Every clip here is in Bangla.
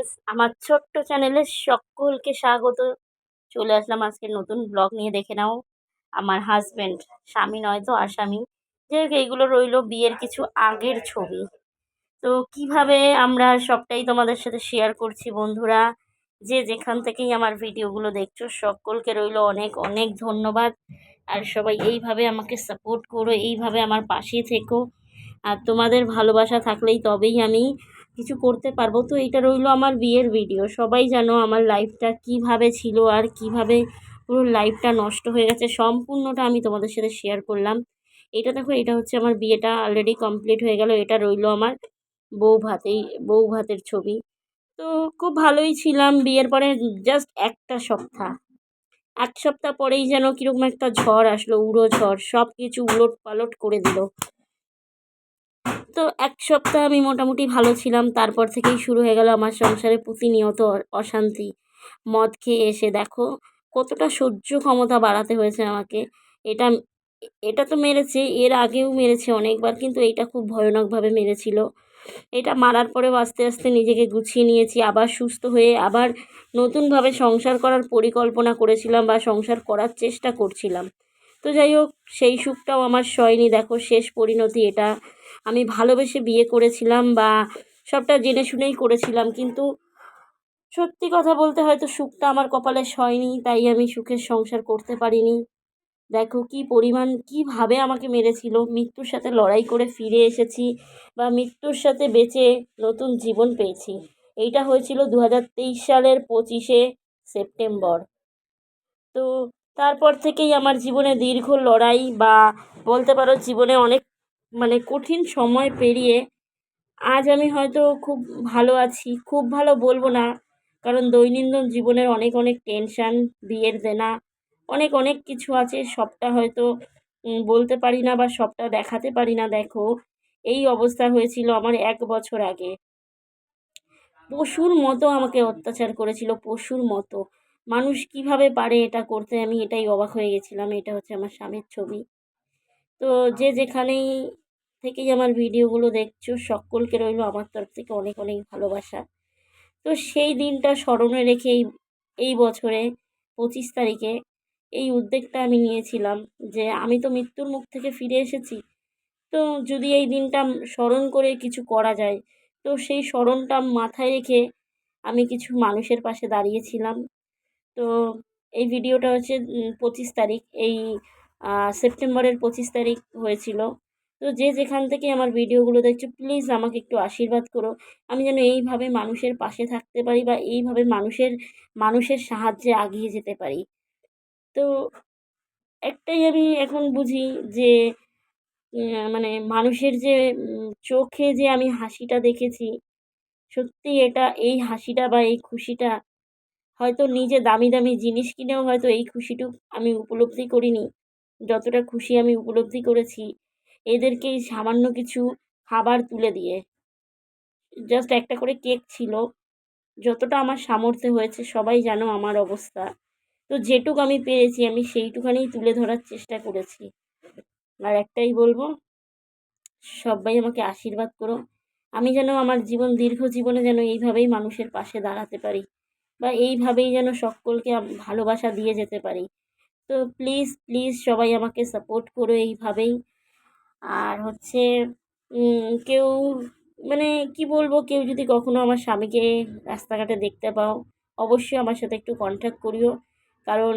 ফ্রেন্ডস আমার ছোট্ট চ্যানেলে সকলকে স্বাগত। চলে আসলাম আজকে নতুন ব্লগ নিয়ে, দেখে নাও। আমার হাজব্যান্ড স্বামী নয় তো আসামি যে এইগুলো রইল বিয়ের কিছু আগের ছবি। তো কীভাবে আমরা সবটাই তোমাদের সাথে শেয়ার করছি বন্ধুরা, যে যেখান থেকেই আমার ভিডিওগুলো দেখছ, সকলকে রইল অনেক অনেক ধন্যবাদ। আর সবাই এইভাবে আমাকে সাপোর্ট করো, এইভাবে আমার পাশে থেকো। আর তোমাদের ভালোবাসা থাকলেই তবেই আমি কিছু করতে পারব। তো এটা রইল আমার বিয়ের ভিডিও সবাই জানো আমার লাইফটা কীভাবে ছিল আর কীভাবে পুরো লাইফটা নষ্ট হয়ে গেছে। সম্পূর্ণটা আমি তোমাদের সাথে শেয়ার করলাম। এটা দেখো, এটা হচ্ছে আমার বিয়েটা অলরেডি কমপ্লিট হয়ে গেল। এটা রইল আমার বউ ভাত, এই বউ ভাতের ছবি। তো খুব ভালোই ছিলাম বিয়ের পরে জাস্ট একটা সপ্তাহ। এক সপ্তাহ পরেই যেন কীরকম একটা ঝড় আসলো উড়ো ঝড় সব কিছু উলট পালট করে দিল। তো এক সপ্তাহ আমি মোটামুটি ভালো ছিলাম। তারপর থেকেই শুরু হয়ে গেল আমার সংসারে প্রতিনিয়ত অশান্তি। মদ খেয়ে এসে দেখো কতটা সহ্য ক্ষমতা বাড়াতে হয়েছে আমাকে। এটা এটা তো মেরেছে, এর আগেও মেরেছে অনেকবার কিন্তু এইটা খুব ভয়ানকভাবে মেরেছিল। এটা মারার পরেও আস্তে আস্তে নিজেকে গুছিয়ে নিয়েছি, আবার সুস্থ হয়ে আবার নতুনভাবে সংসার করার পরিকল্পনা করেছিলাম বা সংসার করার চেষ্টা করছিলাম। তো যাই হোক, সেই সুখটাও আমার সয়নি। দেখো, শেষ পরিণতি এটা। আমি ভালোবেসে বিয়ে করেছিলাম বা সবটা জেনে শুনেই করেছিলাম, কিন্তু সত্যি কথা বলতে হয়তো সুখটা আমার কপালে সয়নি, তাই আমি সুখের সংসার করতে পারিনি। দেখো, কি পরিমাণ, কীভাবে আমাকে মেরেছিল। মৃত্যুর সাথে লড়াই করে ফিরে এসেছি বা মৃত্যুর সাথে বেঁচে নতুন জীবন পেয়েছি। এইটা হয়েছিল দু হাজার তেইশ সালের পঁচিশে সেপ্টেম্বর। তো তারপর থেকেই আমার জীবনে দীর্ঘ লড়াই বা বলতে পারো জীবনে অনেক মানে কঠিন সময় পেরিয়ে আজ আমি হয়তো খুব ভালো আছি। খুব ভালো বলব না, কারণ দৈনন্দিন জীবনের অনেক অনেক টেনশান বিয়ের দেনা, অনেক অনেক কিছু আছে। সবটা হয়তো বলতে পারি না বা সবটা দেখাতে পারি না। দেখো, এই অবস্থা হয়েছিল আমার এক বছর আগে। পশুর মতো আমাকে অত্যাচার করেছিল, পশুর মতো। মানুষ কীভাবে পারে এটা করতে? আমি এটাই অবাক হয়ে গেছিলাম এটা হচ্ছে আমার স্বামীর ছবি। তো যে যেখানেই থেকেই আমার ভিডিওগুলো দেখছ সকলকে রইল আমার তরফ থেকে অনেক অনেক ভালোবাসা। তো সেই দিনটা স্মরণে রেখে এই এই বছরে পঁচিশ তারিখে এই উদ্যোগটা আমি নিয়েছিলাম যে আমি তো মৃত্যুর মুখ থেকে ফিরে এসেছি। তো যদি এই দিনটা স্মরণ করে কিছু করা যায় তো সেই স্মরণটা মাথায় রেখে আমি কিছু মানুষের পাশে দাঁড়িয়েছিলাম। তো এই ভিডিওটা হচ্ছে পঁচিশ তারিখ। এই সেপ্টেম্বরের পঁচিশ তারিখ হয়েছিল। তো যে যেখান থেকে আমার ভিডিওগুলো দেখছ, প্লিজ আমাকে একটু আশীর্বাদ করো। আমি যেন এইভাবে মানুষের পাশে থাকতে পারি বা এইভাবে মানুষের মানুষের সাহায্যে আগিয়ে যেতে পারি। তো একটাই আমি এখন বুঝি যে মানে মানুষের যে চোখে যে আমি হাসিটা দেখেছি সত্যি এটা, এই হাসিটা বা এই খুশিটা হয়তো নিজে দামি দামি জিনিস কিনেও হয়তো এই খুশিটুক আমি উপলব্ধি করিনি। যতটা খুশি আমি উপলব্ধি করেছি এদেরকে সামান্য কিছু খাবার তুলে দিয়ে। জাস্ট একটা করে কেক ছিল। যতটা আমার সামর্থ্য হয়েছে সবাই জানো আমার অবস্থা। তো যেটুক আমি পেরেছি আমি সেইটুখানেই তুলে ধরার চেষ্টা করেছি। আর একটাই বলব, সবাই আমাকে আশীর্বাদ করো। আমি যেন আমার জীবন, দীর্ঘ জীবনে যেন এইভাবেই মানুষের পাশে দাঁড়াতে পারি। বা এইভাবেই যেন সকলকে ভালোবাসা দিয়ে যেতে পারি। তো প্লিজ প্লিজ সবাই আমাকে সাপোর্ট করো এইভাবেই। আর হচ্ছে কেউ মানে কি বলব, কেউ যদি কখনো আমার স্বামীকে রাস্তাঘাটে দেখতে পাও, অবশ্যই আমার সাথে একটু কন্ট্যাক্ট করিও। কারণ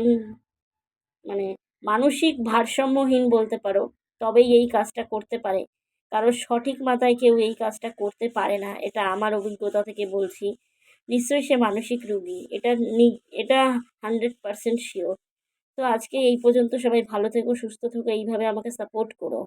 মানে মানসিক ভারসাম্যহীন বলতে পারো, তবেই এই কাজটা করতে পারে। কারণ সঠিক মাথায় কেউ এই কাজটা করতে পারে না, এটা আমার অভিজ্ঞতা থেকে বলছি। নিশ্চয়ই সে মানসিক রুগী। এটা এটা হান্ড্রেড পারসেন্ট শিওর তো আজকে এই পর্যন্ত সবাই ভালো থেকো, সুস্থ থেকো, এইভাবে আমাকে সাপোর্ট করো।